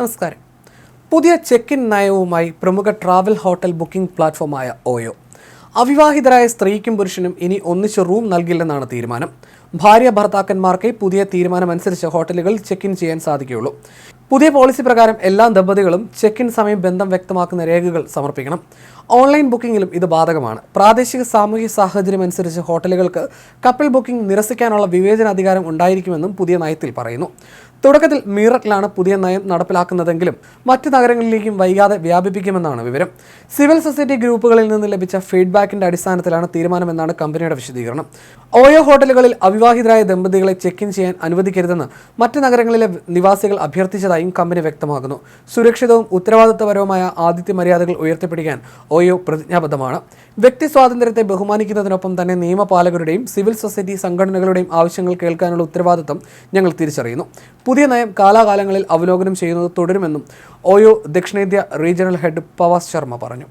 നമസ്കാരം. പുതിയ check in നയവുമായി പ്രമുഖ ട്രാവൽ ഹോട്ടൽ ബുക്കിംഗ് പ്ലാറ്റ്ഫോമായ ഓയോ. അവിവാഹിതരായ സ്ത്രീക്കും പുരുഷനും ഇനി ഒന്നിച്ച് റൂം നൽകില്ലെന്നാണ് തീരുമാനം. ഭാര്യ ഭർത്താക്കന്മാർക്ക് പുതിയ തീരുമാനമനുസരിച്ച് ഹോട്ടലുകൾ ചെക്ക് ഇൻ ചെയ്യാൻ സാധിക്കുകയുള്ളൂ. പുതിയ പോളിസി പ്രകാരം എല്ലാ ദമ്പതികളും ചെക്ക് ഇൻ സമയം ബന്ധം വ്യക്തമാക്കുന്ന രേഖകൾ സമർപ്പിക്കണം. ഓൺലൈൻ ബുക്കിംഗിലും ഇത് ബാധകമാണ്. പ്രാദേശിക സാമൂഹ്യ സാഹചര്യം അനുസരിച്ച് ഹോട്ടലുകൾക്ക് കപ്പിൾ ബുക്കിംഗ് നിരസിക്കാനുള്ള വിവേചനാധികാരം ഉണ്ടായിരിക്കുമെന്നും പുതിയ നയത്തിൽ പറയുന്നു. തുടക്കത്തിൽ മീററ്റിലാണ് പുതിയ നയം നടപ്പിലാക്കുന്നതെങ്കിലും മറ്റ് നഗരങ്ങളിലേക്കും വൈകാതെ വ്യാപിപ്പിക്കുമെന്നാണ് വിവരം. സിവിൽ സൊസൈറ്റി ഗ്രൂപ്പുകളിൽ നിന്ന് ലഭിച്ച ഫീഡ്ബാക്കിന്റെ അടിസ്ഥാനത്തിലാണ് തീരുമാനമെന്നാണ് കമ്പനിയുടെ വിശദീകരണം. ഓയോ ഹോട്ടലുകളിൽ അവിവാഹിതരായ ദമ്പതികളെ ചെക്ക് ഇൻ ചെയ്യാൻ അനുവദിക്കരുതെന്ന് മറ്റ് നഗരങ്ങളിലെ നിവാസികൾ അഭ്യർത്ഥിച്ചതായും കമ്പനി വ്യക്തമാക്കുന്നു. സുരക്ഷിതവും ഉത്തരവാദിത്തപരവുമായ ആതിഥ്യ മര്യാദകൾ ഉയർത്തിപ്പിടിക്കാൻ ഓയോ പ്രതിജ്ഞാബദ്ധമാണ്. വ്യക്തി സ്വാതന്ത്ര്യത്തെ ബഹുമാനിക്കുന്നതിനൊപ്പം തന്നെ നിയമപാലകരുടെയും സിവിൽ സൊസൈറ്റി സംഘടനകളുടെയും ആവശ്യങ്ങൾ കേൾക്കാനുള്ള ഉത്തരവാദിത്തം ഞങ്ങൾ തിരിച്ചറിയുന്നു. പുതിയ നയം കാലാകാലങ്ങളിൽ അവലോകനം ചെയ്യുന്നത് തുടരുമെന്നും ഓയോ ദക്ഷിണേന്ത്യ റീജിയണൽ ഹെഡ് പവാസ് ശർമ്മ പറഞ്ഞു.